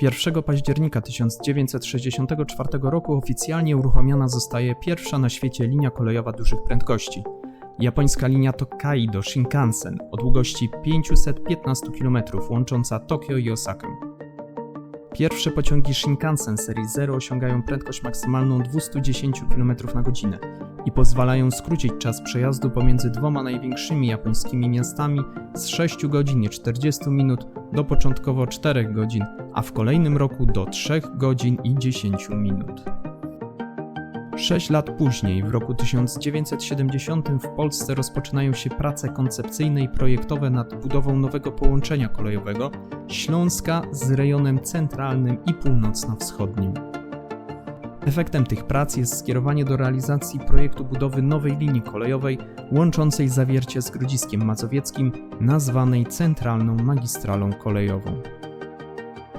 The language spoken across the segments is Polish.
1 października 1964 roku oficjalnie uruchomiona zostaje pierwsza na świecie linia kolejowa dużych prędkości. Japońska linia Tokaido Shinkansen o długości 515 km łącząca Tokio i Osakę. Pierwsze pociągi Shinkansen serii 0 osiągają prędkość maksymalną 210 km na godzinę i pozwalają skrócić czas przejazdu pomiędzy dwoma największymi japońskimi miastami z 6 godzin i 40 minut do początkowo 4 godzin, a w kolejnym roku do 3 godzin i 10 minut. Sześć lat później, w roku 1970, w Polsce rozpoczynają się prace koncepcyjne i projektowe nad budową nowego połączenia kolejowego Śląska z rejonem centralnym i północno-wschodnim. Efektem tych prac jest skierowanie do realizacji projektu budowy nowej linii kolejowej łączącej Zawiercie z Grodziskiem Mazowieckim, nazwanej Centralną Magistralą Kolejową.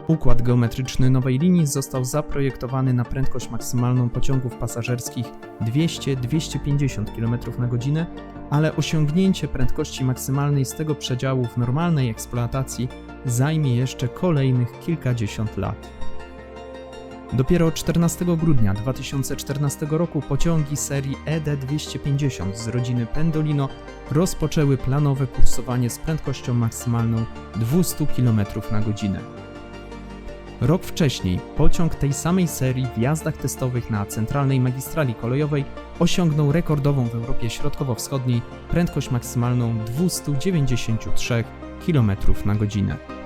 Układ geometryczny nowej linii został zaprojektowany na prędkość maksymalną pociągów pasażerskich 200-250 km na godzinę, ale osiągnięcie prędkości maksymalnej z tego przedziału w normalnej eksploatacji zajmie jeszcze kolejnych kilkadziesiąt lat. Dopiero 14 grudnia 2014 roku pociągi serii E ED250 z rodziny Pendolino rozpoczęły planowe kursowanie z prędkością maksymalną 200 km na godzinę. Rok wcześniej pociąg tej samej serii w jazdach testowych na centralnej magistrali kolejowej osiągnął rekordową w Europie Środkowo-Wschodniej prędkość maksymalną 293 km na godzinę.